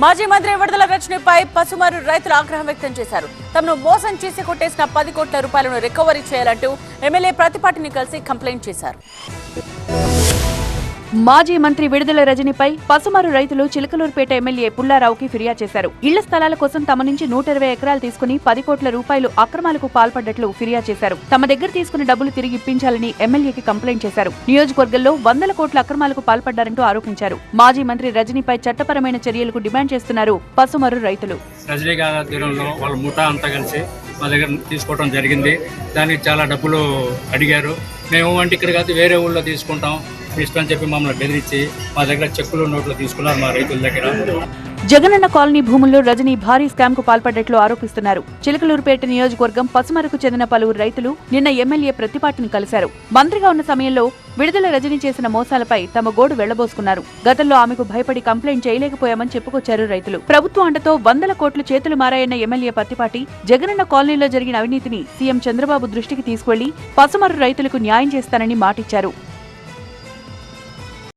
మాజీ మంత్రి విడుదల రచనపై పసుమారు రైతులు ఆగ్రహం వ్యక్తం చేశారు. తమను మోసం చేసి కొట్టేసిన పది కోట్ల రూపాయలను రికవరీ చేయాలంటూ ఎమ్మెల్యే ప్రతిపాటిని కలిసి కంప్లైంట్ చేశారు. మాజీ మంత్రి విడుదల రజనిపై పసుమరు రైతులు చిలకలూరుపేట ఎమ్మెల్యే పుల్లారావుకి ఫిర్యాదు చేశారు. ఇళ్ళ స్థలాల కోసం తమ నుంచి నూట ఇరవై ఎకరాలు తీసుకుని పది కోట్ల రూపాయలు అక్రమాలకు పాల్పడ్డట్లు ఫిర్యాదు చేశారు. తమ దగ్గర తీసుకున్న డబ్బులు తిరిగి ఇప్పించాలని ఎమ్మెల్యేకి కంప్లైంట్ చేశారు. నియోజకవర్గంలో వందల కోట్ల అక్రమాలకు పాల్పడ్డారంటూ ఆరోపించారు. మాజీ మంత్రి రజనీపై చట్టపరమైన చర్యలకు డిమాండ్ చేస్తున్నారు పసుమరు రైతులు. వాళ్ళ ముఠా అంతా కలిసి మా దగ్గర తీసుకోవడం జరిగింది. దానికి చాలా డబ్బులు అడిగారు. మేము అంటే ఇక్కడ కాదు వేరే ఊళ్ళో తీసుకుంటాం. ఇష్టం అని చెప్పి మమ్మల్ని బెదిరించి మా దగ్గర చెక్కులు నోట్లు తీసుకున్నారు మా రైతుల దగ్గర. జగనన్న కాలనీ భూముల్లో రజనీ భారీ స్కామ్కు పాల్పడ్డట్లు ఆరోపిస్తున్నారు. చిలకలూరుపేట నియోజకవర్గం పసుమరకు చెందిన పలువురు రైతులు నిన్న ఎమ్మెల్యే ప్రతిపాటిని కలిశారు. మంత్రిగా ఉన్న సమయంలో విడుదల రజనీ చేసిన మోసాలపై తమ గోడు వెళ్ళబోసుకున్నారు. గతంలో ఆమెకు భయపడి కంప్లైంట్ చేయలేకపోయామని చెప్పుకొచ్చారు రైతులు. ప్రభుత్వ అండతో వందల కోట్లు చేతులు మారాయన్న ఎమ్మెల్యే పత్తిపాటి జగనన్న కాలనీలో జరిగిన అవినీతిని సీఎం చంద్రబాబు దృష్టికి తీసుకెళ్ళి పసుమరు రైతులకు న్యాయం చేస్తానని మాటిచ్చారు.